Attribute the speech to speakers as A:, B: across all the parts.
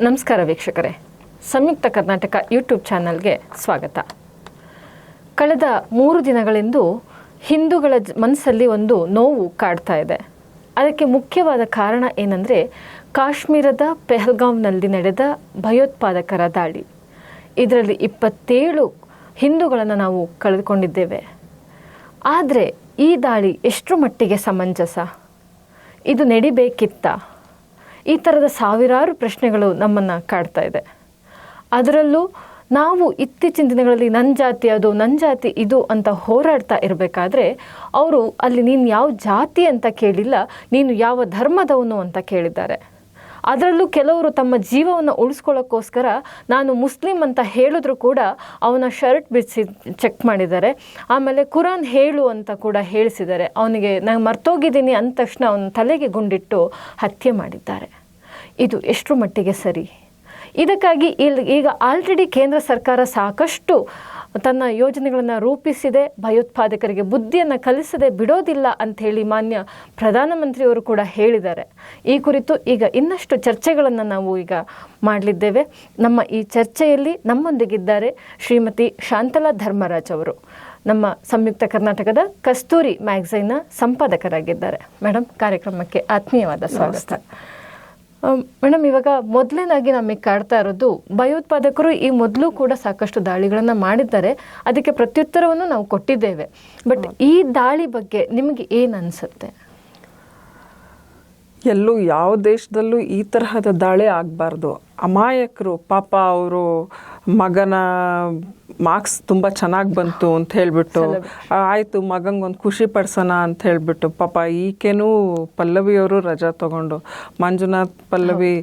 A: ನಮಸ್ಕಾರ ವೀಕ್ಷಕರೇ. ಸಂಯುಕ್ತ ಕರ್ನಾಟಕ ಯೂಟ್ಯೂಬ್ ಚಾನಲ್ಗೆ ಸ್ವಾಗತ. ಕಳೆದ ಮೂರು ದಿನಗಳಿಂದ ಹಿಂದೂಗಳ ಮನಸ್ಸಲ್ಲಿ ಒಂದು ನೋವು ಕಾಡ್ತಾ ಇದೆ. ಅದಕ್ಕೆ ಮುಖ್ಯವಾದ ಕಾರಣ ಏನಂದರೆ, ಕಾಶ್ಮೀರದ ಪೆಹಲ್ಗಾಂವ್ನಲ್ಲಿ ನಡೆದ ಭಯೋತ್ಪಾದಕರ ದಾಳಿ. ಇದರಲ್ಲಿ ಇಪ್ಪತ್ತೇಳು ಹಿಂದೂಗಳನ್ನು ನಾವು ಕಳೆದುಕೊಂಡಿದ್ದೇವೆ. ಆದರೆ ಈ ದಾಳಿ ಎಷ್ಟು ಮಟ್ಟಿಗೆ ಸಮಂಜಸ? ಇದು ನಡಿಬೇಕಿತ್ತ? ಈ ಥರದ ಸಾವಿರಾರು ಪ್ರಶ್ನೆಗಳು ನಮ್ಮನ್ನು ಕಾಡ್ತಾ ಇದೆ. ಅದರಲ್ಲೂ ನಾವು ಇತ್ತೀಚಿನ ದಿನಗಳಲ್ಲಿ ನನ್ನ ಜಾತಿ ಅದು ನನ್ನ ಜಾತಿ ಇದು ಅಂತ ಹೋರಾಡ್ತಾ ಇರಬೇಕಾದ್ರೆ ಅವರು ಅಲ್ಲಿ ನೀನು ಯಾವ ಜಾತಿ ಅಂತ ಕೇಳಿಲ್ಲ, ನೀನು ಯಾವ ಧರ್ಮದವನು ಅಂತ ಕೇಳಿದ್ದಾರೆ. ಅದರಲ್ಲೂ ಕೆಲವರು ತಮ್ಮ ಜೀವವನ್ನು ಉಳಿಸ್ಕೊಳ್ಳೋಕ್ಕೋಸ್ಕರ ನಾನು ಮುಸ್ಲಿಂ ಅಂತ ಹೇಳಿದ್ರು ಕೂಡ ಅವನ ಶರ್ಟ್ ಬಿಡಿಸಿ ಚೆಕ್ ಮಾಡಿದ್ದಾರೆ. ಆಮೇಲೆ ಕುರಾನ್ ಹೇಳು ಅಂತ ಕೂಡ ಹೇಳಿಸಿದ್ದಾರೆ. ಅವನಿಗೆ ನಾನು ಮರ್ತೋಗಿದ್ದೀನಿ ಅಂದ ತಕ್ಷಣ ಅವನ ತಲೆಗೆ ಗುಂಡಿಟ್ಟು ಹತ್ಯೆ ಮಾಡಿದ್ದಾರೆ. ಇದು ಎಷ್ಟು ಮಟ್ಟಿಗೆ ಸರಿ? ಇದಕ್ಕಾಗಿ ಇಲ್ಲಿ ಈಗ ಆಲ್ರೆಡಿ ಕೇಂದ್ರ ಸರ್ಕಾರ ಸಾಕಷ್ಟು ತನ್ನ ಯೋಜನೆಗಳನ್ನು ರೂಪಿಸಿದೆ, ಭಯೋತ್ಪಾದಕರಿಗೆ ಬುದ್ಧಿಯನ್ನು ಕಲಿಸದೆ ಬಿಡೋದಿಲ್ಲ ಅಂತ ಹೇಳಿ ಮಾನ್ಯ ಪ್ರಧಾನಮಂತ್ರಿಯವರು ಕೂಡ ಹೇಳಿದ್ದಾರೆ. ಈ ಕುರಿತು ಈಗ ಇನ್ನಷ್ಟು ಚರ್ಚೆಗಳನ್ನು ನಾವು ಈಗ ಮಾಡಲಿದ್ದೇವೆ. ನಮ್ಮ ಈ ಚರ್ಚೆಯಲ್ಲಿ ನಮ್ಮೊಂದಿಗಿದ್ದಾರೆ ಶ್ರೀಮತಿ ಶಾಂತಲಾ ಧರ್ಮರಾಜ್ ಅವರು. ನಮ್ಮ ಸಂಯುಕ್ತ ಕರ್ನಾಟಕದ ಕಸ್ತೂರಿ ಮ್ಯಾಗಝೈನ್ನ ಸಂಪಾದಕರಾಗಿದ್ದಾರೆ. ಮೇಡಮ್ ಕಾರ್ಯಕ್ರಮಕ್ಕೆ ಆತ್ಮೀಯವಾದ ಸ್ವಾಗತ. ಮೇಡಮ್, ಇವಾಗ ಮೊದಲನೇದಾಗಿ ನಮಗೆ ಕಾಡ್ತಾ ಇರೋದು, ಭಯೋತ್ಪಾದಕರು ಈ ಮೊದಲು ಕೂಡ ಸಾಕಷ್ಟು ದಾಳಿಗಳನ್ನು ಮಾಡಿದ್ದಾರೆ. ಅದಕ್ಕೆ ಪ್ರತ್ಯುತ್ತರವನ್ನು ನಾವು ಕೊಟ್ಟಿದ್ದೇವೆ. ಬಟ್ ಈ ದಾಳಿ ಬಗ್ಗೆ ನಿಮಗೆ ಏನು ಅನಿಸುತ್ತೆ?
B: ಎಲ್ಲೂ ಯಾವ ದೇಶದಲ್ಲೂ ಈ ತರಹದ ದಾಳಿ ಆಗಬಾರ್ದು. ಅಮಾಯಕರು, ಪಾಪ ಅವರು ಮಗನ ಮಾರ್ಕ್ಸ್ ತುಂಬ ಚೆನ್ನಾಗಿ ಬಂತು ಅಂತ ಹೇಳಿಬಿಟ್ಟು ಆಯಿತು ಮಗಂಗೆ ಒಂದು ಖುಷಿ ಪಡ್ಸೋಣ ಅಂತ ಹೇಳಿಬಿಟ್ಟು ಪಾಪ ಈಕೆನೂ ಪಲ್ಲವಿಯವರು ರಜಾ ತಗೊಂಡು ಮಂಜುನಾಥ್ ಪಲ್ಲವಿ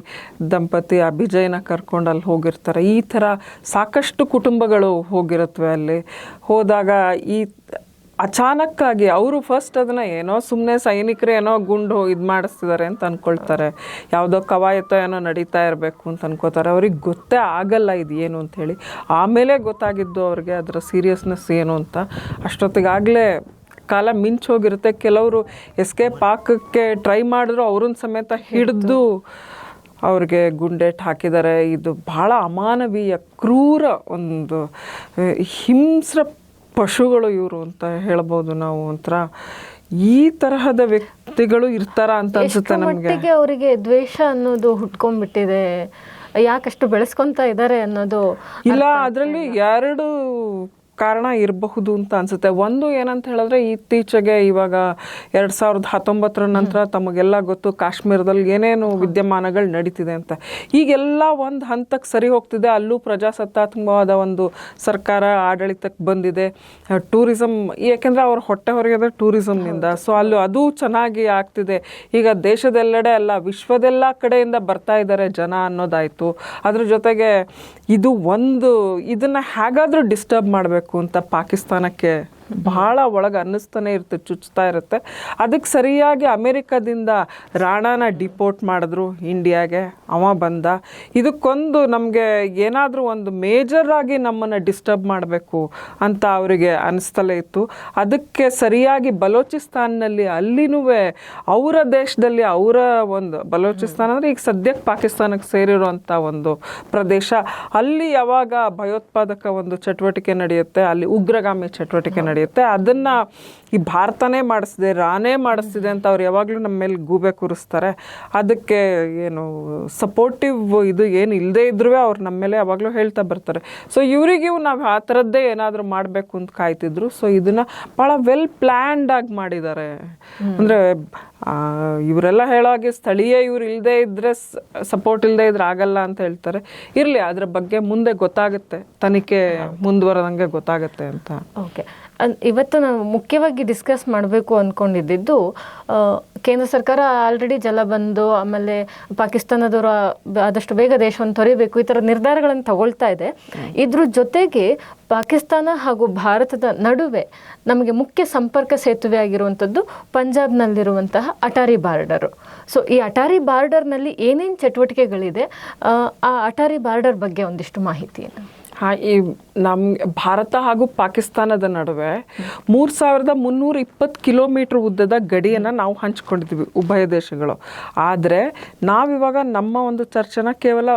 B: ದಂಪತಿ ಅಭಿಜಯನ ಕರ್ಕೊಂಡು ಅಲ್ಲಿ ಹೋಗಿರ್ತಾರೆ. ಈ ಥರ ಸಾಕಷ್ಟು ಕುಟುಂಬಗಳು ಹೋಗಿರುತ್ತವೆ ಅಲ್ಲಿ. ಹೋದಾಗ ಈ ಅಚಾನಕ್ಕಾಗಿ ಅವರು ಫಸ್ಟ್ ಅದನ್ನ ಏನೋ ಸುಮ್ಮನೆ ಸೈನಿಕರು ಏನೋ ಗುಂಡು ಇದು ಮಾಡಿಸ್ತಿದ್ದಾರೆ ಅಂತ ಅನ್ಕೊಳ್ತಾರೆ. ಯಾವುದೋ ಕವಾಯತ ಏನೋ ನಡೀತಾ ಇರಬೇಕು ಅಂತ ಅನ್ಕೋತಾರೆ ಅವ್ರಿಗೆ ಗೊತ್ತೇ ಆಗಲ್ಲ ಇದು ಏನು ಅಂತ ಹೇಳಿ. ಆಮೇಲೆ ಗೊತ್ತಾಗಿದ್ದು ಅವ್ರಿಗೆ ಅದರ ಸೀರಿಯಸ್ನೆಸ್ ಏನು ಅಂತ. ಅಷ್ಟೊತ್ತಿಗಾಗಲೇ ಕಾಲ ಮಿಂಚೋಗಿರುತ್ತೆ. ಕೆಲವರು ಎಸ್ಕೇಪ್ ಹಾಕಕ್ಕೆ ಟ್ರೈ ಮಾಡಿದ್ರು ಅವ್ರನ್ನ ಸಮೇತ ಹಿಡಿದು ಅವ್ರಿಗೆ ಗುಂಡೇಟ್ ಹಾಕಿದ್ದಾರೆ. ಇದು ಬಹಳ ಅಮಾನವೀಯ, ಕ್ರೂರ ಒಂದು ಹಿಂಸ್ರ ಪಶುಗಳು ಇವರು ಅಂತ ಹೇಳ್ಬೋದು ನಾವು ಒಂಥರ. ಈ ತರಹದ ವ್ಯಕ್ತಿಗಳು ಇರ್ತಾರ ಅಂತ ಅನ್ಸುತ್ತೆ ನಮಗೆ.
A: ಅವರಿಗೆ ದ್ವೇಷ ಅನ್ನೋದು ಹುಟ್ಕೊಂಡ್ಬಿಟ್ಟಿದೆ? ಯಾಕಷ್ಟು ಬೆಳೆಸ್ಕೊಂತ ಇದ್ದಾರೆ ಅನ್ನೋದು
B: ಇಲ್ಲ ಅದರಲ್ಲಿ ಎರಡು ಕಾರಣ ಇರಬಹುದು ಅಂತ ಅನ್ಸುತ್ತೆ. ಒಂದು ಏನಂತ ಹೇಳಿದ್ರೆ ಇತ್ತೀಚೆಗೆ ಇವಾಗ ಎರಡ್ ಸಾವಿರದ ಹತ್ತೊಂಬತ್ತರ ನಂತರ ತಮಗೆಲ್ಲ ಗೊತ್ತು ಕಾಶ್ಮೀರದಲ್ಲಿ ಏನೇನು ವಿದ್ಯಮಾನಗಳು ನಡೀತಿದೆ ಅಂತ. ಈಗೆಲ್ಲ ಒಂದು ಹಂತಕ್ಕೆ ಸರಿ ಹೋಗ್ತಿದೆ. ಅಲ್ಲೂ ಪ್ರಜಾಸತ್ತಾತ್ಮಕವಾದ ಒಂದು ಸರ್ಕಾರ ಆಡಳಿತಕ್ಕೆ ಬಂದಿದೆ. ಟೂರಿಸಂ ಯಾಕೆಂದ್ರೆ ಅವ್ರ ಹೊಟ್ಟೆ ಹೊರಗಿದೆ ಟೂರಿಸಂನಿಂದ ಸೊ ಅಲ್ಲಿ ಅದು ಚೆನ್ನಾಗಿ ಆಗ್ತಿದೆ. ಈಗ ದೇಶದೆಲ್ಲೆಡೆ ಅಲ್ಲ ವಿಶ್ವದೆಲ್ಲ ಕಡೆಯಿಂದ ಬರ್ತಾ ಇದ್ದಾರೆ ಜನ ಅನ್ನೋದಾಯ್ತು. ಅದ್ರ ಜೊತೆಗೆ ಇದು ಒಂದು ಇದನ್ನ ಹೇಗಾದ್ರೂ ಡಿಸ್ಟರ್ಬ್ ಮಾಡಬೇಕು. ಅಂತ ಪಾಕಿಸ್ತಾನಕ್ಕೆ ಬಹಳ ಒಳಗೆ ಅನ್ನಿಸ್ತಾನೆ ಇರುತ್ತೆ, ಚುಚ್ತಾ ಇರುತ್ತೆ. ಅದಕ್ಕೆ ಸರಿಯಾಗಿ ಅಮೆರಿಕದಿಂದ ರಾಣಾನ ಡಿಪೋರ್ಟ್ ಮಾಡಿದ್ರು ಇಂಡಿಯಾಗೆ, ಅವ ಬಂದ. ಇದಕ್ಕೊಂದು ನಮಗೆ ಏನಾದರೂ ಒಂದು ಮೇಜರ್ ಆಗಿ ನಮ್ಮನ್ನು ಡಿಸ್ಟರ್ಬ್ ಮಾಡಬೇಕು ಅಂತ ಅವರಿಗೆ ಅನ್ನಿಸ್ತಲೇ ಇತ್ತು. ಅದಕ್ಕೆ ಸರಿಯಾಗಿ ಬಲೋಚಿಸ್ತಾನ್ನಲ್ಲಿ ಅಲ್ಲಿನೂ ಅವರ ದೇಶದಲ್ಲಿ ಅವರ ಒಂದು ಬಲೋಚಿಸ್ತಾನ ಅಂದರೆ ಈಗ ಸದ್ಯಕ್ಕೆ ಪಾಕಿಸ್ತಾನಕ್ಕೆ ಸೇರಿರುವಂಥ ಒಂದು ಪ್ರದೇಶ. ಅಲ್ಲಿ ಯಾವಾಗ ಭಯೋತ್ಪಾದಕ ಒಂದು ಚಟುವಟಿಕೆ ನಡೆಯುತ್ತೆ, ಅಲ್ಲಿ ಉಗ್ರಗಾಮಿ ಚಟುವಟಿಕೆ ನಡೆಯುತ್ತೆ. ಅದನ್ನ ಈ ಭಾರತನೇ ಮಾಡಿಸಿದೆ ರಾನೇ ಮಾಡಿಸ್ತಿದೆ ಅಂತ ಅವ್ರು ಯಾವಾಗಲೂ ನಮ್ಮ ಮೇಲೆ ಗೂಬೆ ಕೂರಿಸ್ತಾರೆ. ಅದಕ್ಕೆ ಏನು ಸಪೋರ್ಟಿವ್ ಇದು ಏನು ಇಲ್ಲದೆ ಇದ್ರೂ ಅವ್ರು ನಮ್ಮ ಮೇಲೆ ಯಾವಾಗಲೂ ಹೇಳ್ತಾ ಬರ್ತಾರೆ. ಸೊ ಇವರಿಗೂ ನಾವು ಆ ಥರದ್ದೇ ಏನಾದರೂ ಮಾಡಬೇಕು ಅಂತ ಕಾಯ್ತಿದ್ರು. ಸೊ ಇದನ್ನ ಭಾಳ ವೆಲ್ ಪ್ಲ್ಯಾಂಡ್ ಆಗಿ ಮಾಡಿದ್ದಾರೆ. ಅಂದರೆ ಇವರೆಲ್ಲ ಹೇಳೋ ಹಾಗೆ ಸ್ಥಳೀಯ ಇವ್ರು ಇಲ್ಲದೆ ಇದ್ರೆ ಸಪೋರ್ಟ್ ಇಲ್ಲದೆ ಇದ್ರೆ ಆಗಲ್ಲ ಅಂತ ಹೇಳ್ತಾರೆ. ಇರಲಿ ಅದ್ರ ಬಗ್ಗೆ ಮುಂದೆ ಗೊತ್ತಾಗುತ್ತೆ. ತನಿಖೆ ಮುಂದುವರೆದಂಗೆ ಗೊತ್ತಾಗುತ್ತೆ ಅಂತ.
A: ಓಕೆ ಇವತ್ತು ನಾವು ಮುಖ್ಯವಾಗಿ ಡಿಸ್ಕಸ್ ಮಾಡಬೇಕು ಅಂದ್ಕೊಂಡಿದ್ದು ಕೇಂದ್ರ ಸರ್ಕಾರ ಆಲ್ರೆಡಿ ಜಲ ಬಂದು ಆಮೇಲೆ ಪಾಕಿಸ್ತಾನದವರು ಆದಷ್ಟು ಬೇಗ ದೇಶವನ್ನು ತೊರೆಯಬೇಕು ಈ ಥರ ನಿರ್ಧಾರಗಳನ್ನು ತಗೊಳ್ತಾ ಇದೆ. ಇದ್ರ ಜೊತೆಗೆ ಪಾಕಿಸ್ತಾನ ಹಾಗೂ ಭಾರತದ ನಡುವೆ ನಮಗೆ ಮುಖ್ಯ ಸಂಪರ್ಕ ಸೇತುವೆ ಆಗಿರುವಂಥದ್ದು ಪಂಜಾಬ್ನಲ್ಲಿರುವಂತಹ ಅಟಾರಿ ಬಾರ್ಡರು. ಸೊ ಈ ಅಟಾರಿ ಬಾರ್ಡರ್ನಲ್ಲಿ ಏನೇನು ಚಟುವಟಿಕೆಗಳಿದೆ ಆ, ಅಟಾರಿ ಬಾರ್ಡರ್ ಬಗ್ಗೆ ಒಂದಿಷ್ಟು ಮಾಹಿತಿಯನ್ನು.
B: ಈ ನಮ್ ಭಾರತ ಹಾಗೂ ಪಾಕಿಸ್ತಾನದ ನಡುವೆ ಮೂರ್ ಸಾವಿರದ ಮುನ್ನೂರ ಇಪ್ಪತ್ತು ಕಿಲೋಮೀಟರ್ ಉದ್ದದ ಗಡಿಯನ್ನ ನಾವು ಹಂಚ್ಕೊಂಡಿದ್ವಿ ಉಭಯ ದೇಶಗಳು. ಆದರೆ ನಾವಿವಾಗ ನಮ್ಮ ಒಂದು ಚರ್ಚೆನ ಕೇವಲ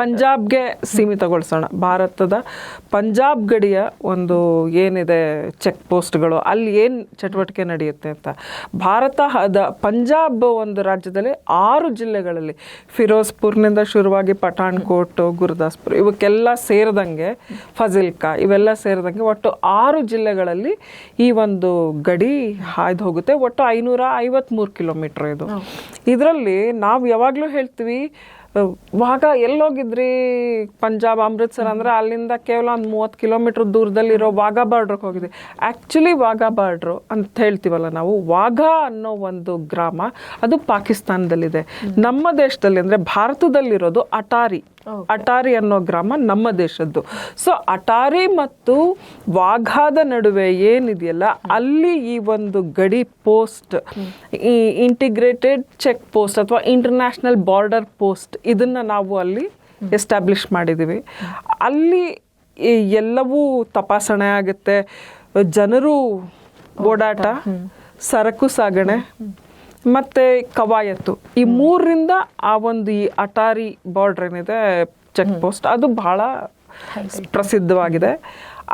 B: ಪಂಜಾಬ್ಗೆ ಸೀಮಿತಗೊಳಿಸೋಣ. ಭಾರತದ ಪಂಜಾಬ್ ಗಡಿಯ ಒಂದು ಏನಿದೆ ಚೆಕ್ ಪೋಸ್ಟ್ಗಳು, ಅಲ್ಲಿ ಏನು ಚಟುವಟಿಕೆ ನಡೆಯುತ್ತೆ ಅಂತ. ಭಾರತ ಪಂಜಾಬ್ ಒಂದು ರಾಜ್ಯದಲ್ಲಿ ಆರು ಜಿಲ್ಲೆಗಳಲ್ಲಿ, ಫಿರೋಜ್ಪುರ್ನಿಂದ ಶುರುವಾಗಿ ಪಠಾಣ್ಕೋಟ್, ಗುರುದಾಸ್ಪುರ್, ಇವಕ್ಕೆಲ್ಲ ಸೇರಿದಂಗೆ ಫಜಿಲ್ಕಾ ಇವೆಲ್ಲ ಸೇರಿದಂಗೆ ಒಟ್ಟು ಆರು ಜಿಲ್ಲೆಗಳಲ್ಲಿ ಈ ಒಂದು ಗಡಿ ಹಾಯ್ದು ಹೋಗುತ್ತೆ. ಒಟ್ಟು ಐನೂರ ಐವತ್ಮೂರು ಕಿಲೋಮೀಟರ್ ಇದು. ಇದರಲ್ಲಿ ನಾವು ಯಾವಾಗಲೂ ಹೇಳ್ತೀವಿ ಆಗ ವಾಗ ಎಲ್ಲೋಗಿದ್ರಿ ಪಂಜಾಬ್ ಅಮೃತ್ಸರ್ ಅಂದ್ರೆ ಅಲ್ಲಿಂದ ಕೇವಲ ಒಂದು ಮೂವತ್ತು ಕಿಲೋಮೀಟ್ರ್ ದೂರದಲ್ಲಿರೋ ವಾಘಾ ಬಾರ್ಡ್ರಿಗೆ ಹೋಗಿದೆ ಆ್ಯಕ್ಚುಲಿ ವಾಘಾ ಬಾರ್ಡ್ರು ಅಂತ ಹೇಳ್ತೀವಲ್ಲ ನಾವು ವಾಘಾ ಅನ್ನೋ ಒಂದು ಗ್ರಾಮ ಅದು ಪಾಕಿಸ್ತಾನದಲ್ಲಿದೆ. ನಮ್ಮ ದೇಶದಲ್ಲಿ ಅಂದರೆ ಭಾರತದಲ್ಲಿರೋದು ಅಟಾರಿ. ಅಟಾರಿ ಅನ್ನೋ ಗ್ರಾಮ ನಮ್ಮ ದೇಶದ್ದು. ಸೊ ಅಟಾರಿ ಮತ್ತು ವಾಘಾದ ನಡುವೆ ಏನಿದೆಯಲ್ಲ ಅಲ್ಲಿ ಈ ಒಂದು ಗಡಿ ಪೋಸ್ಟ್ ಈ ಇಂಟಿಗ್ರೇಟೆಡ್ ಚೆಕ್ ಪೋಸ್ಟ್ ಅಥವಾ ಇಂಟರ್ನ್ಯಾಷನಲ್ ಬಾರ್ಡರ್ ಪೋಸ್ಟ್ ಇದನ್ನ ನಾವು ಅಲ್ಲಿ ಎಸ್ಟಾಬ್ಲಿಷ್ ಮಾಡಿದ್ದೀವಿ. ಅಲ್ಲಿ ಎಲ್ಲವೂ ತಪಾಸಣೆ ಆಗುತ್ತೆ. ಜನರು ಓಡಾಟ ಸರಕು ಸಾಗಣೆ ಮತ್ತೆ ಕವಾಯತ್ತು. ಈ ಮೂರರಿಂದ ಆ ಒಂದು ಈ ಅಟಾರಿ ಬಾರ್ಡರ್ ಏನಿದೆ ಚೆಕ್ ಪೋಸ್ಟ್ ಅದು ಬಹಳ ಪ್ರಸಿದ್ಧವಾಗಿದೆ.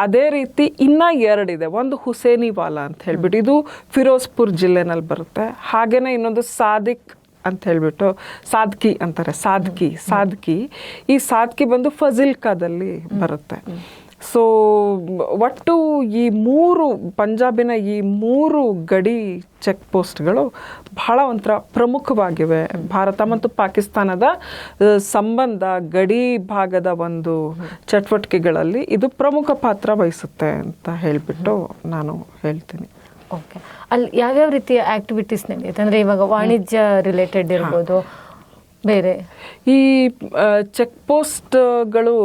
B: ಅದೇ ರೀತಿ ಇನ್ನ ಎರಡಿದೆ ಒಂದು ಹುಸೇನಿವಾಲಾ ಅಂತ ಹೇಳ್ಬಿಟ್ಟು ಇದು ಫಿರೋಜ್ಪುರ್ ಜಿಲ್ಲೆನಲ್ಲಿ ಬರುತ್ತೆ. ಹಾಗೇನೆ ಇನ್ನೊಂದು ಸಾದಿಕ್ ಅಂತ ಹೇಳ್ಬಿಟ್ಟು ಸಾದ್ಕಿ ಅಂತಾರೆ ಸಾದ್ಕಿ ಸಾದ್ಕಿ. ಈ ಸಾದ್ಕಿ ಬಂದು ಫಜಿಲ್ಕಾದಲ್ಲಿ ಬರುತ್ತೆ. ಸೊ ಒಟ್ಟು ಈ ಮೂರು ಪಂಜಾಬಿನ ಈ ಮೂರು ಗಡಿ ಚೆಕ್ ಪೋಸ್ಟ್ಗಳು ಬಹಳ ಒಂಥರ ಪ್ರಮುಖವಾಗಿವೆ. ಭಾರತ ಮತ್ತು ಪಾಕಿಸ್ತಾನದ ಸಂಬಂಧ ಗಡಿ ಭಾಗದ ಒಂದು ಚಟುವಟಿಕೆಗಳಲ್ಲಿ ಇದು ಪ್ರಮುಖ ಪಾತ್ರ ವಹಿಸುತ್ತೆ ಅಂತ ಹೇಳಿಬಿಟ್ಟು ನಾನು ಹೇಳ್ತೀನಿ.
A: ಓಕೆ. ಅಲ್ಲಿ ಯಾವ್ಯಾವ ರೀತಿಯ ಆಕ್ಟಿವಿಟೀಸ್ ನಡೆಯುತ್ತೆ ಅಂದರೆ ಇವಾಗ ವಾಣಿಜ್ಯ ರಿಲೇಟೆಡ್ ಇರ್ಬೋದು ಬೇರೆ.
B: ಈ ಚೆಕ್ ಪೋಸ್ಟ್ಗಳು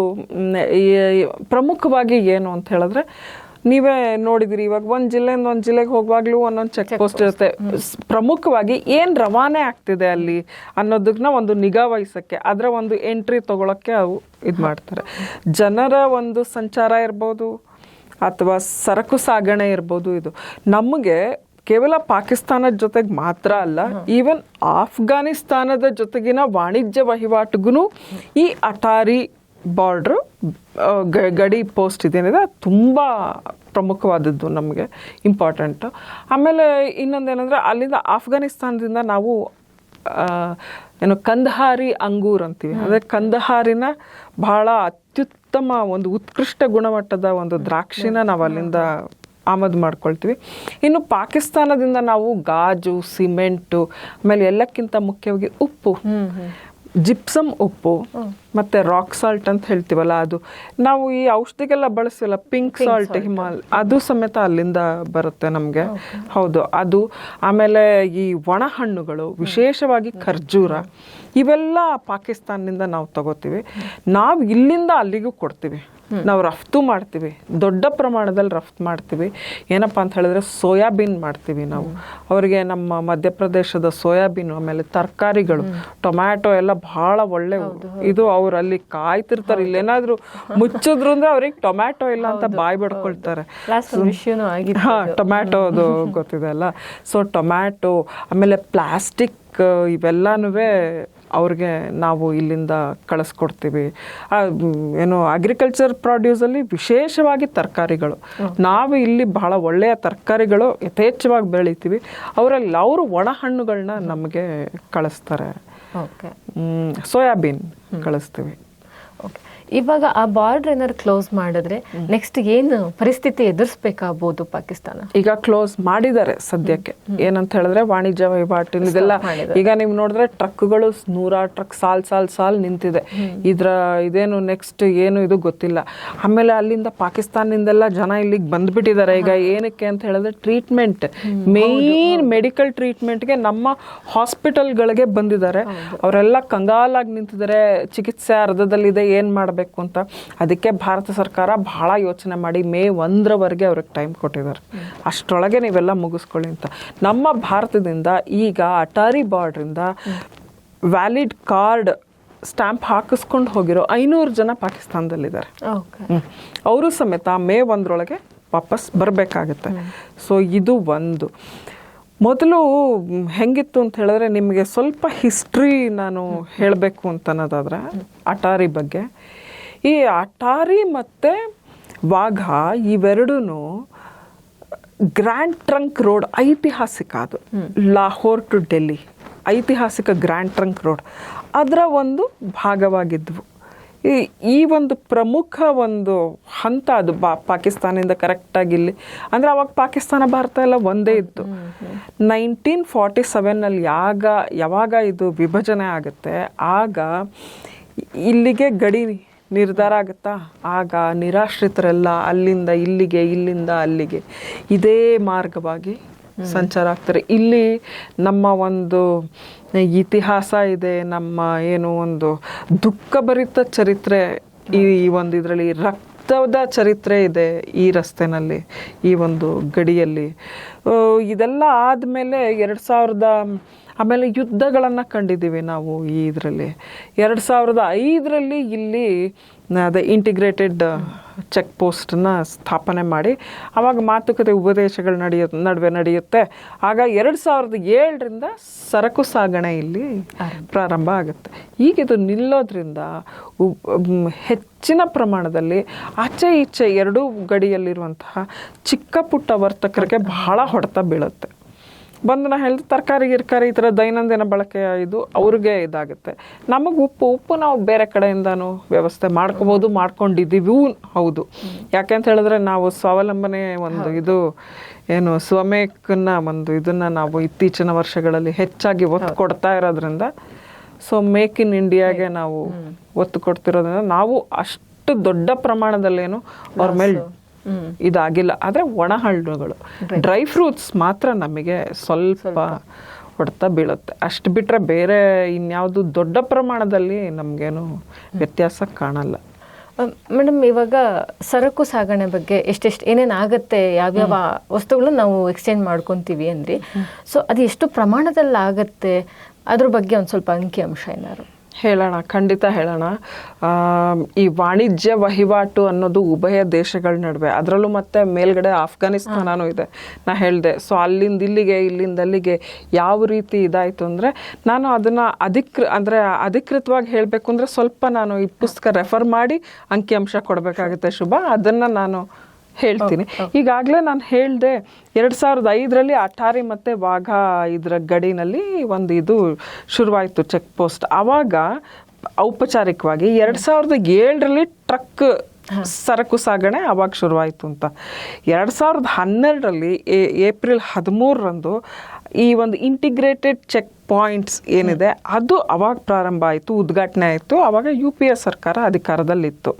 B: ಪ್ರಮುಖವಾಗಿ ಏನು ಅಂತ ಹೇಳಿದ್ರೆ ನೀವೇ ನೋಡಿದಿರಿ ಇವಾಗ ಒಂದು ಜಿಲ್ಲೆಯಿಂದ ಒಂದು ಜಿಲ್ಲೆಗೆ ಹೋಗುವಾಗ್ಲೂ ಒಂದೊಂದು ಚೆಕ್ ಪೋಸ್ಟ್ ಇರುತ್ತೆ. ಪ್ರಮುಖವಾಗಿ ಏನು ರವಾನೆ ಆಗ್ತಿದೆ ಅಲ್ಲಿ ಅನ್ನೋದನ್ನ ಒಂದು ನಿಗಾ ವಹಿಸಕ್ಕೆ ಅದರ ಒಂದು ಎಂಟ್ರಿ ತಗೊಳಕ್ಕೆ ಅವು ಇದು ಮಾಡ್ತಾರೆ. ಜನರ ಒಂದು ಸಂಚಾರ ಇರ್ಬೋದು ಅಥವಾ ಸರಕು ಸಾಗಣೆ ಇರ್ಬೋದು ಇದು. ನಮಗೆ ಕೇವಲ ಪಾಕಿಸ್ತಾನದ ಜೊತೆಗೆ ಮಾತ್ರ ಅಲ್ಲ ಈವನ್ ಆಫ್ಘಾನಿಸ್ತಾನದ ಜೊತೆಗಿನ ವಾಣಿಜ್ಯ ವಹಿವಾಟಿಗೂ ಈ ಅಟಾರಿ ಬಾರ್ಡ್ರು ಗಡಿ ಪೋಸ್ಟ್ ಇದೇನಿದೆ ಅದು ತುಂಬ ಪ್ರಮುಖವಾದದ್ದು ನಮಗೆ ಇಂಪಾರ್ಟೆಂಟು ಆಮೇಲೆ ಇನ್ನೊಂದೇನೆಂದರೆ ಅಲ್ಲಿಂದ ಆಫ್ಘಾನಿಸ್ತಾನದಿಂದ ನಾವು ಏನು ಕಂದಹಾರಿ ಅಂಗೂರ್ ಅಂತೀವಿ. ಅಂದರೆ ಕಂದಹಾರಿನ ಬಹಳ ಅತ್ಯುತ್ತಮ ಒಂದು ಉತ್ಕೃಷ್ಟ ಗುಣಮಟ್ಟದ ಒಂದು ದ್ರಾಕ್ಷಿನ ನಾವು ಅಲ್ಲಿಂದ ಆಮದು ಮಾಡ್ಕೊಳ್ತೀವಿ. ಇನ್ನು ಪಾಕಿಸ್ತಾನದಿಂದ ನಾವು ಗಾಜು ಸಿಮೆಂಟು ಆಮೇಲೆ ಎಲ್ಲಕ್ಕಿಂತ ಮುಖ್ಯವಾಗಿ ಉಪ್ಪು. ಜಿಪ್ಸಮ್ ಉಪ್ಪು ಮತ್ತೆ ರಾಕ್ ಸಾಲ್ಟ್ ಅಂತ ಹೇಳ್ತೀವಲ್ಲ ಅದು. ನಾವು ಈ ಔಷಧಿಗೆಲ್ಲ ಬಳಸಿಲ್ಲ ಪಿಂಕ್ ಸಾಲ್ಟ್ ಹಿಮಾಲ್ ಅದು ಸಮೇತ ಅಲ್ಲಿಂದ ಬರುತ್ತೆ ನಮಗೆ. ಹೌದು ಅದು. ಆಮೇಲೆ ಈ ಒಣ ಹಣ್ಣುಗಳು ವಿಶೇಷವಾಗಿ ಖರ್ಜೂರ ಇವೆಲ್ಲ ಪಾಕಿಸ್ತಾನದಿಂದ ನಾವು ತಗೋತೀವಿ. ನಾವು ಇಲ್ಲಿಂದ ಅಲ್ಲಿಗೂ ಕೊಡ್ತೀವಿ. ನಾವು ರಫ್ತು ಮಾಡ್ತೀವಿ. ದೊಡ್ಡ ಪ್ರಮಾಣದಲ್ಲಿ ರಫ್ತು ಮಾಡ್ತೀವಿ. ಏನಪ್ಪ ಅಂತ ಹೇಳಿದ್ರೆ ಸೋಯಾಬೀನ್ ಮಾಡ್ತೀವಿ ನಾವು. ಅವರಿಗೆ ನಮ್ಮ ಮಧ್ಯಪ್ರದೇಶದ ಸೋಯಾಬೀನ್ ಆಮೇಲೆ ತರಕಾರಿಗಳು ಟೊಮ್ಯಾಟೊ ಎಲ್ಲ ಬಹಳ ಒಳ್ಳೆ ಇದು ಅವ್ರು ಅಲ್ಲಿ ಕಾಯ್ತಿರ್ತಾರೆ ಇಲ್ಲೇನಾದ್ರೂ ಮುಚ್ಚಿದ್ರು ಅಂದ್ರೆ ಅವ್ರಿಗೆ ಟೊಮ್ಯಾಟೊ ಇಲ್ಲ ಅಂತ ಬಾಯಿ ಬಡ್ಕೊಳ್ತಾರೆ. ಹಾ ಟೊಮ್ಯಾಟೊ ಅದು ಗೊತ್ತಿದೆ ಅಲ್ಲ. ಸೊ ಟೊಮ್ಯಾಟೊ ಆಮೇಲೆ ಪ್ಲಾಸ್ಟಿಕ್ ಇವೆಲ್ಲನೂ ಅವ್ರಿಗೆ ನಾವು ಇಲ್ಲಿಂದ ಕಳಿಸ್ಕೊಡ್ತೀವಿ. ಏನು ಅಗ್ರಿಕಲ್ಚರ್ ಪ್ರಾಡ್ಯೂಸಲ್ಲಿ ವಿಶೇಷವಾಗಿ ತರಕಾರಿಗಳು. ನಾವು ಇಲ್ಲಿ ಬಹಳ ಒಳ್ಳೆಯ ತರಕಾರಿಗಳು ಯಥೇಚ್ಛವಾಗಿ ಬೆಳಿತೀವಿ. ಅವರಲ್ಲಿ ಅವರು ಒಣ ಹಣ್ಣುಗಳನ್ನ ನಮಗೆ ಕಳಿಸ್ತಾರೆ. ಸೋಯಾಬೀನ್ ಕಳಿಸ್ತೀವಿ.
A: ಇವಾಗ ಆ ಬಾರ್ಡರ್ ಏನಾದ್ರು ಕ್ಲೋಸ್ ಮಾಡಿದ್ರೆ ನೆಕ್ಸ್ಟ್ ಏನು ಪರಿಸ್ಥಿತಿ ಎದುರಿಸಬೇಕಾಗಬಹುದು ಪಾಕಿಸ್ತಾನ?
B: ಈಗ ಕ್ಲೋಸ್ ಮಾಡಿದ್ದಾರೆ ಸದ್ಯಕ್ಕೆ. ಏನಂತ ಹೇಳಿದ್ರೆ ವಾಣಿಜ್ಯ ವಹಿವಾಟು ಇದೆಲ್ಲ ಈಗ ನೀವು ನೋಡಿದ್ರೆ ಟ್ರಕ್ಗಳು ನೂರಾರು ಟ್ರಕ್ ಸಾಲ್ ಸಾಲ್ ಸಾಲ್ ನಿಂತಿದೆ. ಇದ್ರ ಇದೇನು ನೆಕ್ಸ್ಟ್ ಏನು ಇದು ಗೊತ್ತಿಲ್ಲ. ಆಮೇಲೆ ಅಲ್ಲಿಂದ ಪಾಕಿಸ್ತಾನದಿಂದೆಲ್ಲ ಜನ ಇಲ್ಲಿಗೆ ಬಂದ್ಬಿಟ್ಟಿದ್ದಾರೆ. ಈಗ ಏನಕ್ಕೆ ಅಂತ ಹೇಳಿದ್ರೆ ಟ್ರೀಟ್ಮೆಂಟ್ ಮೇನ್ ಮೆಡಿಕಲ್ ಟ್ರೀಟ್ಮೆಂಟ್ಗೆ ನಮ್ಮ ಹಾಸ್ಪಿಟಲ್ಗಳಿಗೆ ಬಂದಿದ್ದಾರೆ. ಅವರೆಲ್ಲ ಕಂಗಾಲಾಗಿ ನಿಂತಿದ್ದಾರೆ. ಚಿಕಿತ್ಸೆ ಅರ್ಧದಲ್ಲಿದೆ. ಏನು ಮಾಡಬೇಕು? ಅಂತ. ಅದಕ್ಕೆ ಭಾರತ ಸರ್ಕಾರ ಬಹಳ ಯೋಚನೆ ಮಾಡಿ ಮೇ ಒಂದರವರೆಗೆ ಅವ್ರಿಗೆ ಟೈಮ್ ಕೊಟ್ಟಿದ್ದಾರೆ. ಅಷ್ಟರೊಳಗೆ ನೀವೆಲ್ಲ ಮುಗಿಸ್ಕೊಳ್ಳಿ ಅಂತ. ನಮ್ಮ ಭಾರತದಿಂದ ಈಗ ಅಟಾರಿ ಬಾರ್ಡ್ರಿಂದ ವ್ಯಾಲಿಡ್ ಕಾರ್ಡ್ ಸ್ಟ್ಯಾಂಪ್ ಹಾಕಿಸ್ಕೊಂಡು ಹೋಗಿರೋ ಐನೂರು ಜನ ಪಾಕಿಸ್ತಾನದಲ್ಲಿದ್ದಾರೆ. ಅವರು ಸಮೇತ ಮೇ ಒಂದರೊಳಗೆ ವಾಪಸ್ ಬರಬೇಕಾಗತ್ತೆ. ಸೊ ಇದು ಒಂದು. ಮೊದಲು ಹೆಂಗಿತ್ತು ಅಂತ ಹೇಳಿದ್ರೆ ನಿಮಗೆ ಸ್ವಲ್ಪ ಹಿಸ್ಟ್ರಿ ನಾನು ಹೇಳಬೇಕು ಅಂತ ಅನ್ನೋದಾದ್ರೆ ಅಟಾರಿ ಬಗ್ಗೆ. ಈ ಅಟಾರಿ ಮತ್ತು ವಾಘ ಇವೆರಡೂ ಗ್ರ್ಯಾಂಡ್ ಟ್ರಂಕ್ ರೋಡ್ ಐತಿಹಾಸಿಕ ಅದು. ಲಾಹೋರ್ ಟು ಡೆಲ್ಲಿ. ಐತಿಹಾಸಿಕ ಗ್ರ್ಯಾಂಡ್ ಟ್ರಂಕ್ ರೋಡ್. ಅದರ ಒಂದು ಭಾಗವಾಗಿದ್ವು. ಈ ಈ ಒಂದು ಪ್ರಮುಖ ಒಂದು ಹಂತ ಅದು ಬಾ ಪಾಕಿಸ್ತಾನದಿಂದ ಕರೆಕ್ಟಾಗಿ ಇಲ್ಲಿ. ಅಂದರೆ ಅವಾಗ ಪಾಕಿಸ್ತಾನ ಭಾರತ ಎಲ್ಲ ಒಂದೇ ಇತ್ತು. ನೈನ್ಟೀನ್ ಫಾರ್ಟಿ ಸೆವೆನ್ನಲ್ಲಿ ಯಾಗ ಯಾವಾಗ ಇದು ವಿಭಜನೆ ಆಗುತ್ತೆ ಆಗ ಇಲ್ಲಿಗೆ ಗಡಿ ನಿರ್ಧಾರ ಆಗುತ್ತಾ? ಆಗ ನಿರಾಶ್ರಿತರೆಲ್ಲ ಅಲ್ಲಿಂದ ಇಲ್ಲಿಗೆ ಇಲ್ಲಿಂದ ಅಲ್ಲಿಗೆ. ಇದೇ ಮಾರ್ಗವಾಗಿ ಸಂಚಾರ ಆಗ್ತಾರೆ. ಇಲ್ಲಿ ನಮ್ಮ ಒಂದು ಇತಿಹಾಸ ಇದೆ ನಮ್ಮ ಏನು ಒಂದು ದುಃಖಭರಿತ ಚರಿತ್ರೆ ಈ ಒಂದು ಇದರಲ್ಲಿ ರಕ್ತದ ಚರಿತ್ರೆ ಇದೆ ಈ ರಸ್ತೆನಲ್ಲಿ, ಈ ಒಂದು ಗಡಿಯಲ್ಲಿ. ಇದೆಲ್ಲ ಆದಮೇಲೆ ಎರಡು ಸಾವಿರದ, ಆಮೇಲೆ ಯುದ್ಧಗಳನ್ನು ಕಂಡಿದ್ದೀವಿ ನಾವು ಈ ಇದರಲ್ಲಿ. ಎರಡು ಸಾವಿರದ ಐದರಲ್ಲಿ ಇಲ್ಲಿ ಅದೇ ಇಂಟಿಗ್ರೇಟೆಡ್ ಚೆಕ್ ಪೋಸ್ಟನ್ನ ಸ್ಥಾಪನೆ ಮಾಡಿ ಆವಾಗ ಮಾತುಕತೆ ಉಪದೇಶಗಳು ನಡೆಯ ನಡುವೆ ನಡೆಯುತ್ತೆ. ಆಗ ಎರಡು ಸಾವಿರದ ಏಳರಿಂದ ಸರಕು ಸಾಗಣೆ ಇಲ್ಲಿ ಪ್ರಾರಂಭ ಆಗುತ್ತೆ. ಈಗ ಇದು ನಿಲ್ಲೋದ್ರಿಂದ ಹೆಚ್ಚಿನ ಪ್ರಮಾಣದಲ್ಲಿ ಆಚೆ ಈಚೆ ಎರಡೂ ಗಡಿಯಲ್ಲಿರುವಂತಹ ಚಿಕ್ಕ ಪುಟ್ಟ ವರ್ತಕರಿಗೆ ಬಹಳ ಹೊಡೆತ ಬೀಳುತ್ತೆ. ಬಂದು ನಾ ಹೇಳಿದ್ರೆ ತರಕಾರಿ ಗಿರ್ಕಾರಿ ಈ ಥರ ದೈನಂದಿನ ಬಳಕೆ ಇದು ಅವ್ರಿಗೆ ಇದಾಗುತ್ತೆ. ನಮಗೆ ಉಪ್ಪು ಉಪ್ಪು ನಾವು ಬೇರೆ ಕಡೆಯಿಂದನೂ ವ್ಯವಸ್ಥೆ ಮಾಡ್ಕೋಬೋದು ಮಾಡ್ಕೊಂಡಿದ್ದೀವಿ. ಹೌದು. ಯಾಕೆಂತ ಹೇಳಿದ್ರೆ ನಾವು ಸ್ವಾವಲಂಬನೆ ಒಂದು ಇದು ಏನು ಸ್ವಮೇಕನ್ನ ಒಂದು ಇದನ್ನ ನಾವು ಇತ್ತೀಚಿನ ವರ್ಷಗಳಲ್ಲಿ ಹೆಚ್ಚಾಗಿ ಒತ್ತು ಕೊಡ್ತಾ ಇರೋದ್ರಿಂದ ಸೊ ಮೇಕ್ ಇನ್ ಇಂಡಿಯಾಗೆ ನಾವು ಒತ್ತು ಕೊಡ್ತಿರೋದ್ರಿಂದ ನಾವು ಅಷ್ಟು ದೊಡ್ಡ ಪ್ರಮಾಣದಲ್ಲೇನು ಅವ್ರ ಮೇಲೆ ಇದಾಗಿಲ್ಲ. ಆದರೆ ಒಣ ಹಣ್ಣುಗಳು. ಡ್ರೈ ಫ್ರೂಟ್ಸ್ ಮಾತ್ರ ನಮಗೆ ಸ್ವಲ್ಪ ಹೊಡೆತ ಬೀಳುತ್ತೆ. ಅಷ್ಟು ಬಿಟ್ಟರೆ ಬೇರೆ ಇನ್ಯಾವುದು ದೊಡ್ಡ ಪ್ರಮಾಣದಲ್ಲಿ ನಮಗೇನು ವ್ಯತ್ಯಾಸ ಕಾಣಲ್ಲ.
A: ಮೇಡಮ್ ಇವಾಗ ಸರಕು ಸಾಗಣೆ ಬಗ್ಗೆ ಎಷ್ಟೆಷ್ಟು ಏನೇನು ಆಗುತ್ತೆ ಯಾವ್ಯಾವ ವಸ್ತುಗಳು ನಾವು ಎಕ್ಸ್ಚೇಂಜ್ ಮಾಡ್ಕೊತೀವಿ ಅಂದ್ರಿ. ಸೊ ಅದು ಎಷ್ಟು ಪ್ರಮಾಣದಲ್ಲಿ ಆಗುತ್ತೆ ಅದ್ರ ಬಗ್ಗೆ ಒಂದು ಸ್ವಲ್ಪ ಅಂಕಿ ಅಂಶ ಏನಾದ್ರು.
B: ಹೇಳೋಣ, ಖಂಡಿತ ಹೇಳೋಣ. ಈ ವಾಣಿಜ್ಯ ವಹಿವಾಟು ಅನ್ನೋದು ಉಭಯ ದೇಶಗಳ ನಡುವೆ. ಅದರಲ್ಲೂ ಮತ್ತೆ ಮೇಲ್ಗಡೆ ಆಫ್ಘಾನಿಸ್ತಾನನೂ ಇದೆ. ನಾ ಹೇಳಿದೆ, ಸೊ ಅಲ್ಲಿಂದ ಇಲ್ಲಿಗೆ, ಇಲ್ಲಿಂದ ಅಲ್ಲಿಗೆ ಯಾವ ರೀತಿ ಇದಾಯಿತು ಅಂದರೆ, ನಾನು ಅದನ್ನು ಅಧಿಕೃ ಅಂದರೆ ಅಧಿಕೃತವಾಗಿ ಹೇಳಬೇಕು ಅಂದರೆ ಸ್ವಲ್ಪ ನಾನು ಈ ಪುಸ್ತಕ ರೆಫರ್ ಮಾಡಿ ಅಂಕಿಅಂಶ ಕೊಡಬೇಕಾಗುತ್ತೆ ಶುಭ. ಅದನ್ನು ನಾನು ಹೇಳ್ತೀನಿ. ಈಗಾಗಲೇ ನಾನು ಹೇಳಿದೆ ಎರಡು ಸಾವಿರದ ಐದರಲ್ಲಿ ಅಟಾರಿ ಮತ್ತು ವಾಘಾ ಇದರ ಗಡಿನಲ್ಲಿ ಒಂದು ಇದು ಶುರುವಾಯಿತು ಚೆಕ್ ಪೋಸ್ಟ್. ಆವಾಗ ಔಪಚಾರಿಕವಾಗಿ ಎರಡು ಸಾವಿರದ ಏಳರಲ್ಲಿ ಟ್ರಕ್ ಸರಕು ಸಾಗಣೆ ಅವಾಗ ಶುರುವಾಯಿತು ಅಂತ. ಎರಡು ಸಾವಿರದ ಹನ್ನೆರಡರಲ್ಲಿ ಏಪ್ರಿಲ್ ಹದಿಮೂರರಂದು ಈ ಒಂದು ಇಂಟಿಗ್ರೇಟೆಡ್ ಚೆಕ್ ಪಾಯಿಂಟ್ಸ್ ಏನಿದೆ ಅದು ಅವಾಗ ಪ್ರಾರಂಭ ಆಯಿತು ಉದ್ಘಾಟನೆ ಆಯಿತು ಆವಾಗ ಯು ಪಿ ಎ ಸರ್ಕಾರ ಅಧಿಕಾರದಲ್ಲಿತ್ತು.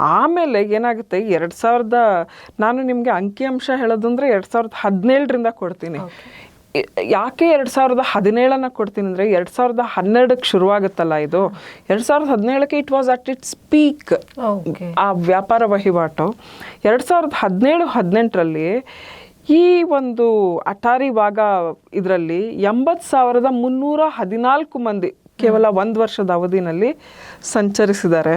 B: ಆಮೇಲೆ ಏನಾಗುತ್ತೆ ಎರಡು ಸಾವಿರದ ನಾನು ನಿಮಗೆ ಅಂಕಿಅಂಶ ಹೇಳೋದಂದ್ರೆ ಎರಡು ಸಾವಿರದ ಹದಿನೇಳರಿಂದ ಕೊಡ್ತೀನಿ. ಯಾಕೆ ಎರಡು ಸಾವಿರದ ಹದಿನೇಳನ್ನು ಕೊಡ್ತೀನಿ ಅಂದರೆ ಎರಡು ಸಾವಿರದ ಹನ್ನೆರಡಕ್ಕೆ ಶುರುವಾಗುತ್ತಲ್ಲ ಇದು. ಎರಡು ಸಾವಿರದ ಹದಿನೇಳಕ್ಕೆ it was at its peak ಆ ವ್ಯಾಪಾರ ವಹಿವಾಟು. ಎರಡು ಸಾವಿರದ ಹದಿನೇಳು ಹದಿನೆಂಟರಲ್ಲಿ ಈ ಒಂದು ಅಟಾರಿ ಭಾಗ ಇದರಲ್ಲಿ ಎಂಬತ್ತು ಸಾವಿರದ ಮುನ್ನೂರ ಹದಿನಾಲ್ಕು ಮಂದಿ ಕೇವಲ ಒಂದು ವರ್ಷದ ಅವಧಿನಲ್ಲಿ ಸಂಚರಿಸಿದ್ದಾರೆ.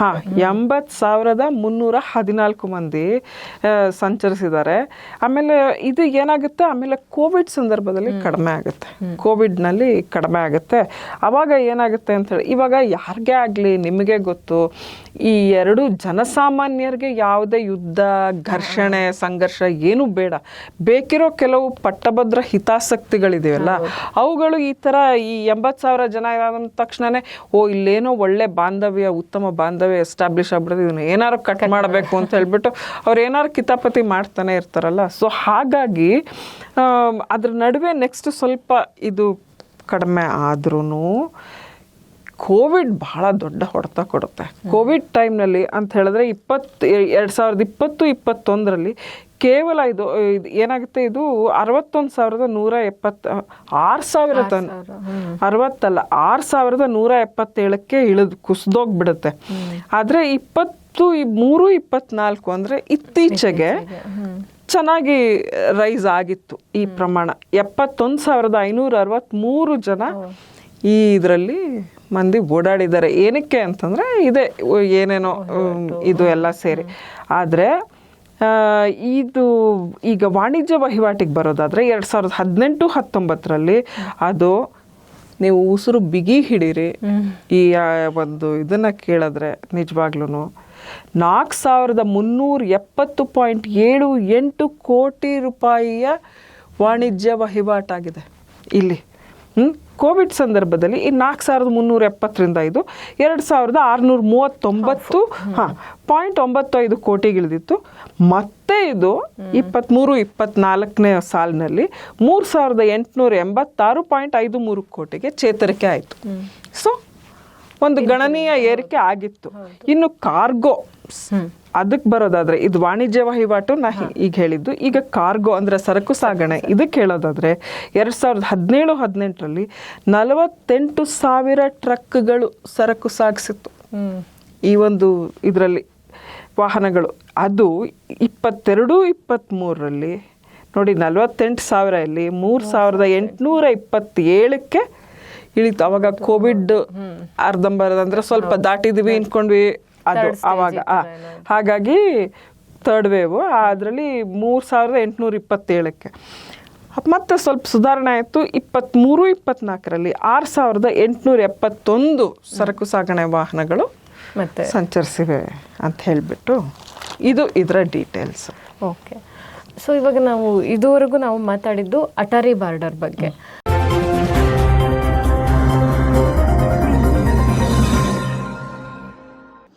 B: ಹಾ ಎಂಬತ್ತು ಸಾವಿರದ ಮುನ್ನೂರ ಹದಿನಾಲ್ಕು ಮಂದಿ ಸಂಚರಿಸಿದ್ದಾರೆ. ಆಮೇಲೆ ಇದು ಏನಾಗುತ್ತೆ? ಆಮೇಲೆ ಕೋವಿಡ್ ಸಂದರ್ಭದಲ್ಲಿ ಕಡಿಮೆ ಆಗುತ್ತೆ. ಕೋವಿಡ್ನಲ್ಲಿ ಕಡಿಮೆ ಆಗುತ್ತೆ. ಅವಾಗ ಏನಾಗುತ್ತೆ ಅಂತ ಹೇಳಿ ಇವಾಗ ಯಾರಿಗೇ ಆಗಲಿ ನಿಮಗೆ ಗೊತ್ತು ಈ ಎರಡು ಜನಸಾಮಾನ್ಯರಿಗೆ ಯಾವುದೇ ಯುದ್ಧ ಘರ್ಷಣೆ ಸಂಘರ್ಷ ಏನು ಬೇಡ. ಬೇಕಿರೋ ಕೆಲವು ಪಟ್ಟಭದ್ರ ಹಿತಾಸಕ್ತಿಗಳಿದೆಯಲ್ಲ ಅವುಗಳು ಈ ಥರ ಈ ಎಂಬತ್ತು ಸಾವಿರ ಜನ ಇದಾದ ತಕ್ಷಣನೇ ಓ ಇಲ್ಲೇನೋ ಒಳ್ಳೆ ಬಾಂಧವ್ಯ ಉತ್ತಮ ಬಾಂಧವ್ಯ ಎಸ್ಟಾಬ್ಲಿಷ್ ಆಗ್ಬಿಡುತ್ತೆ ಇದನ್ನ ಏನಾರು ಕಟ್ ಮಾಡಬೇಕು ಅಂತ ಹೇಳ್ಬಿಟ್ಟು ಅವ್ರು ಏನಾರು ಕಿತಾಪತಿ ಮಾಡ್ತಾನೆ ಇರ್ತಾರಲ್ಲ. ಸೊ ಹಾಗಾಗಿ ಅದ್ರ ನಡುವೆ ನೆಕ್ಸ್ಟ್ ಸ್ವಲ್ಪ ಇದು ಕಡಿಮೆ ಆದ್ರೂ ಕೋವಿಡ್ ಬಹಳ ದೊಡ್ಡ ಹೊಡೆತ ಕೊಡುತ್ತೆ. ಕೋವಿಡ್ ಟೈಮ್ನಲ್ಲಿ ಅಂತ ಹೇಳಿದ್ರೆ ಇಪ್ಪತ್ತು ಎರಡು ಸಾವಿರದ ಇಪ್ಪತ್ತು ಇಪ್ಪತ್ತೊಂದರಲ್ಲಿ ಕೇವಲ ಇದು ಏನಾಗುತ್ತೆ ಇದು ಅರವತ್ತೊಂದು ಸಾವಿರದ ನೂರ ಎಪ್ಪತ್ತ ಆರು ಸಾವಿರ ಟನ್ ಅರವತ್ತಲ್ಲ ಆರು ಸಾವಿರದ ನೂರ ಎಪ್ಪತ್ತೇಳಕ್ಕೆ ಇಳಿದು ಕುಸ್ದೋಗ್ಬಿಡುತ್ತೆ. ಆದರೆ ಇಪ್ಪತ್ತು ಮೂರು ಇಪ್ಪತ್ನಾಲ್ಕು ಅಂದರೆ ಇತ್ತೀಚೆಗೆ ಚೆನ್ನಾಗಿ ರೈಸ್ ಆಗಿತ್ತು ಈ ಪ್ರಮಾಣ. ಎಪ್ಪತ್ತೊಂದು ಸಾವಿರದ ಐನೂರ ಅರವತ್ತ್ಮೂರು ಜನ ಈ ಇದರಲ್ಲಿ ಮಂದಿ ಓಡಾಡಿದ್ದಾರೆ. ಏನಕ್ಕೆ ಅಂತಂದರೆ ಇದೆ ಏನೇನೋ ಇದು ಎಲ್ಲ ಸೇರಿ. ಆದರೆ ಇದು ಈಗ ವಾಣಿಜ್ಯ ವಹಿವಾಟಿಗೆ ಬರೋದಾದರೆ ಎರಡು ಸಾವಿರದ ಹದಿನೆಂಟು ಹತ್ತೊಂಬತ್ತರಲ್ಲಿ ಅದು ನೀವು ಉಸಿರು ಬಿಗಿ ಹಿಡೀರಿ. ಈ ಒಂದು ಇದನ್ನು ಕೇಳಿದ್ರೆ ನಿಜವಾಗ್ಲೂ ನಾಲ್ಕು ಸಾವಿರದ ಮುನ್ನೂರ ಎಪ್ಪತ್ತು ಪಾಯಿಂಟ್ ಏಳು ಎಂಟು ಕೋಟಿ ರೂಪಾಯಿಯ ವಾಣಿಜ್ಯ ವಹಿವಾಟಾಗಿದೆ ಇಲ್ಲಿ? ಕೋವಿಡ್ ಸಂದರ್ಭದಲ್ಲಿ ಈ ನಾಲ್ಕು ಸಾವಿರದ ಮುನ್ನೂರ ಎಪ್ಪತ್ತರಿಂದ ಇದು ಎರಡು ಸಾವಿರದ ಆರುನೂರ ಮೂವತ್ತೊಂಬತ್ತು ಹಾಂ ಪಾಯಿಂಟ್ ಒಂಬತ್ತೈದು ಕೋಟಿಗಿಳಿದಿತ್ತು. ಮತ್ತೆ ಇದು ಇಪ್ಪತ್ತ್ಮೂರು ಇಪ್ಪತ್ನಾಲ್ಕನೇ ಸಾಲಿನಲ್ಲಿ ಮೂರು ಸಾವಿರದ ಎಂಟುನೂರ ಎಂಬತ್ತಾರು ಪಾಯಿಂಟ್ ಐದು ಮೂರು ಕೋಟಿಗೆ ಚೇತರಿಕೆ ಆಯಿತು. ಸೊ ಒಂದು ಗಣನೀಯ ಏರಿಕೆ ಆಗಿತ್ತು. ಇನ್ನು ಕಾರ್ಗೋ ಅದಕ್ಕೆ ಬರೋದಾದ್ರೆ ಇದು ವಾಣಿಜ್ಯ ವಹಿವಾಟು ನಾ ಈಗ ಹೇಳಿದ್ದು. ಈಗ ಕಾರ್ಗೋ ಅಂದ್ರೆ ಸರಕು ಸಾಗಣೆ. ಇದಕ್ಕೆ ಹೇಳೋದಾದ್ರೆ ಎರಡ್ ಸಾವಿರದ ಹದಿನೇಳು ಹದಿನೆಂಟರಲ್ಲಿ ನಲವತ್ತೆಂಟು ಸಾವಿರ ಟ್ರಕ್ಗಳು ಸರಕು ಸಾಗಿಸಿತ್ತು. ಈ ಒಂದು ಇದರಲ್ಲಿ ವಾಹನಗಳು. ಅದು ಇಪ್ಪತ್ತೆರಡು ಇಪ್ಪತ್ತ್ಮೂರರಲ್ಲಿ ನೋಡಿ ನಲವತ್ತೆಂಟು ಸಾವಿರ ಇಲ್ಲಿ ಮೂರು ಸಾವಿರದ ಎಂಟುನೂರ ಇಪ್ಪತ್ತೇಳಕ್ಕೆ ಇಳಿತು. ಅವಾಗ ಕೋವಿಡ್ ಅರ್ಧಂಬರ್ಧ ಅಂದ್ರೆ ಸ್ವಲ್ಪ ದಾಟಿದ್ವಿ ಅನ್ಕೊಂಡ್ವಿ ಅದು ಅವಾಗ. ಹಾಗಾಗಿ ತರ್ಡ್ ವೇವ್ ಅದರಲ್ಲಿ ಮೂರು ಸಾವಿರದ ಎಂಟುನೂರ ಇಪ್ಪತ್ತೇಳಕ್ಕೆ. ಮತ್ತೆ ಸ್ವಲ್ಪ ಸುಧಾರಣೆ ಆಯಿತು. ಇಪ್ಪತ್ತ್ಮೂರು ಇಪ್ಪತ್ನಾಲ್ಕರಲ್ಲಿ ಆರು ಸಾವಿರದ ಎಂಟುನೂರ ಎಪ್ಪತ್ತೊಂದು ಸರಕು ಸಾಗಣೆ ವಾಹನಗಳು
A: ಮತ್ತೆ
B: ಸಂಚರಿಸಿವೆ ಅಂತ ಹೇಳಿಬಿಟ್ಟು ಇದು ಇದರ ಡೀಟೇಲ್ಸ್
A: ಓಕೆ ಸೊ ಇವಾಗ ನಾವು ಇದುವರೆಗೂ ನಾವು ಮಾತಾಡಿದ್ದು ಅಟಾರಿ ಬಾರ್ಡರ್ ಬಗ್ಗೆ.